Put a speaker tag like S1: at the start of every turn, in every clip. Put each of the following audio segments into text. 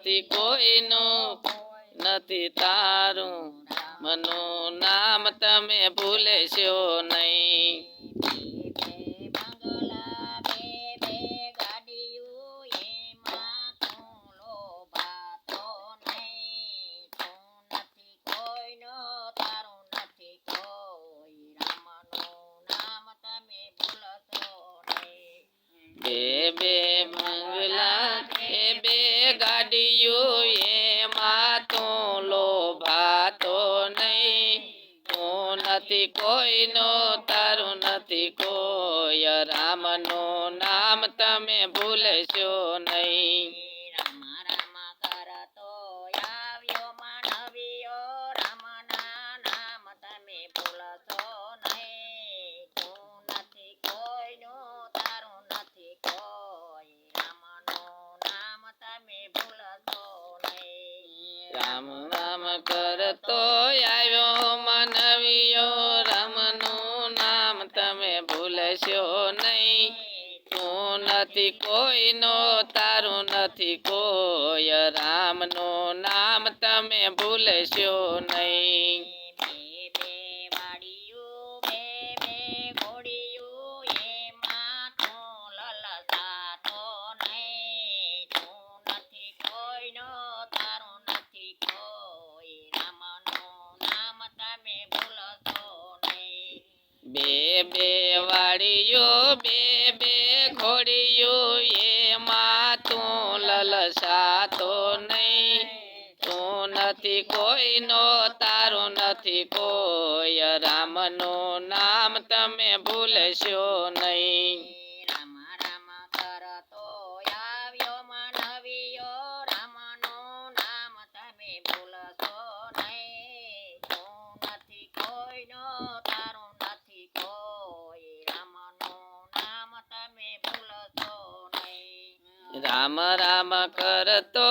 S1: નથી કોઈનું નથી તારું. મનું નામ તમે ભૂલેશો નહીં.
S2: બે બે
S1: ગાડીઓ એમાં તું લોભાતો નહીં. તું નથી કોઈનો, તારું નથી કોઈ. રામનું નામ તમે ભૂલશો નહીં
S2: રામ રામ કરતો આવ્યો માનવીયો રામના નામ તમે ભૂલશો નહીં તું નથી કોઈનું તારું નથી કોઈ રામનું નામ તમે ભૂલશો નહીં
S1: રામ રામ કરતો આવ્યો માનવીયો રામનું નામ તમે ભૂલશો નહીં. તું નથી કોઈનો, તારું નથી કોઈ. રામનું નામ તમે ભૂલશો નહીં
S2: બે બે વાડીયું બે બે ઘોડીયું એમાં તું લલસાતો નહીં તું નથી કોઈનો તારું નથી કોઈ રામનું નામ તમે ભૂલશો નહીં
S1: બે બે વાડીઓ બે બે ઘોડીઓ એમાં તું લલસાતો નહીં. તું નથી કોઈનો, તારું નથી કોઈ. રામનું નામ તમે ભૂલશો નહીં
S2: રામ રામ કરતો આવ્યો માનવીયો રામનું નામ તમે ભૂલશો નહીં તું નથી કોઈનો તારું નથી કોઈ રામનું નામ તમે ભૂલશો નહીં
S1: રામ રામ કરતો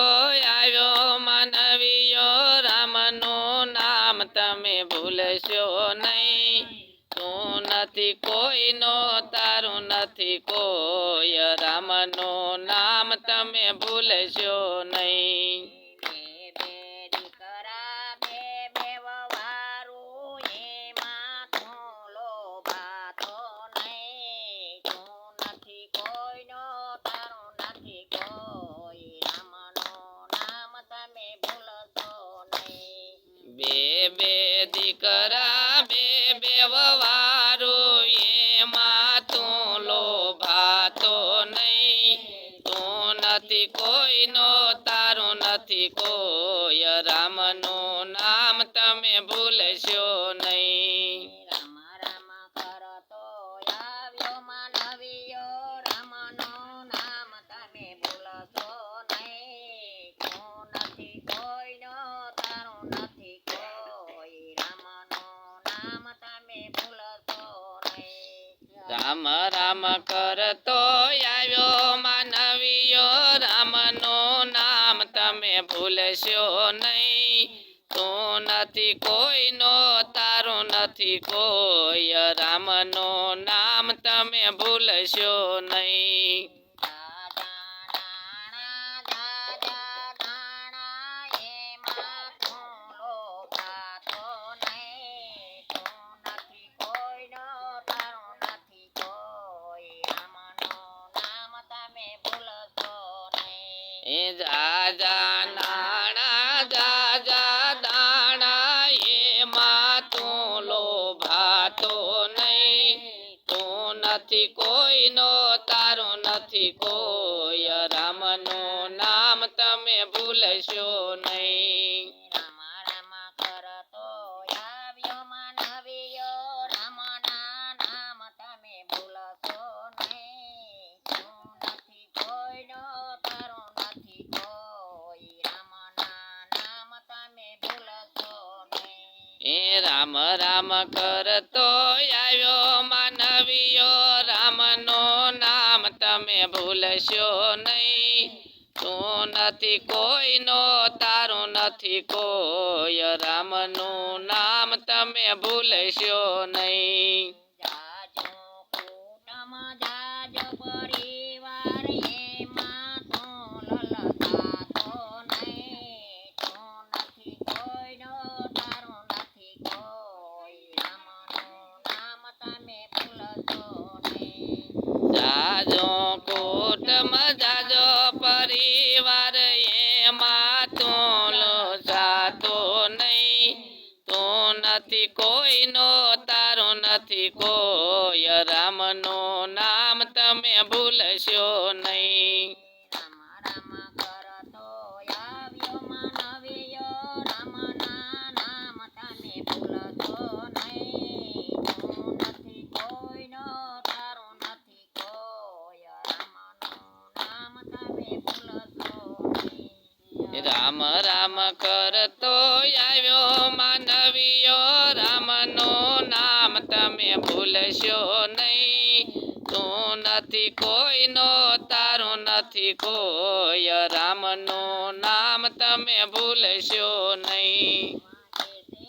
S1: આવ્યો માનવીયો રામનું નામ તમે ભૂલશો નહીં. તું નથી કોઈનો, તારું નથી કોઈ. રામનું નામ તમે ભૂલશો નહીં
S2: બે બે દીકરા બે બે વવારું એમાં તું લોભાતો નહીં તું નથી કોઈનો તારું નથી કોઈ રામનું નામ તમે ભૂલશો નહીં
S1: બે બે દીકરા, બે બે વવારો એમાં તું લોભાતો નહીં. તું નથી કોઈનો, તારું નથી કોઈ. રામનું નામ તમે ભૂલશો
S2: રામ રામ કરતો આવ્યો માનવીયો રામનું નામ તમે ભૂલશો નહીં. તું નથી કોઈનો, તારું નથી કોઈ. રામનું નામ તમે ભૂલશો નહીં.
S1: નથી કોઈનો તારું નથી કોઈ. રામનું નામ તમે ભૂલશો નહીં
S2: રામ રામ કરતો આવ્યો માનવીયો રામના નામ તમે ભૂલશો નહીં તું નથી કોઈનો તારું નથી કોઈ રામના નામ તમે ભૂલશો
S1: એ રામ રામ કરતો આવ્યો માનવીયો રામનો નામ તમે ભૂલશો નહીં. તું નથી કોઈનો, તારું નથી કોઈ. રામનું નામ તમે ભૂલશો નહીં.
S2: જાજો, પૂનમ જાજો પરિવાર
S1: પરિવાર એમાં તું જાતો નહીં. તું નથી કોઈનો રામ રામ કરતો આવ્યો માનવીયો રામનું નામ તમે ભૂલશો નહીં. તું નથી કોઈનો, તારું નથી કોઈ. રામનું નામ તમે ભૂલશો નહીં.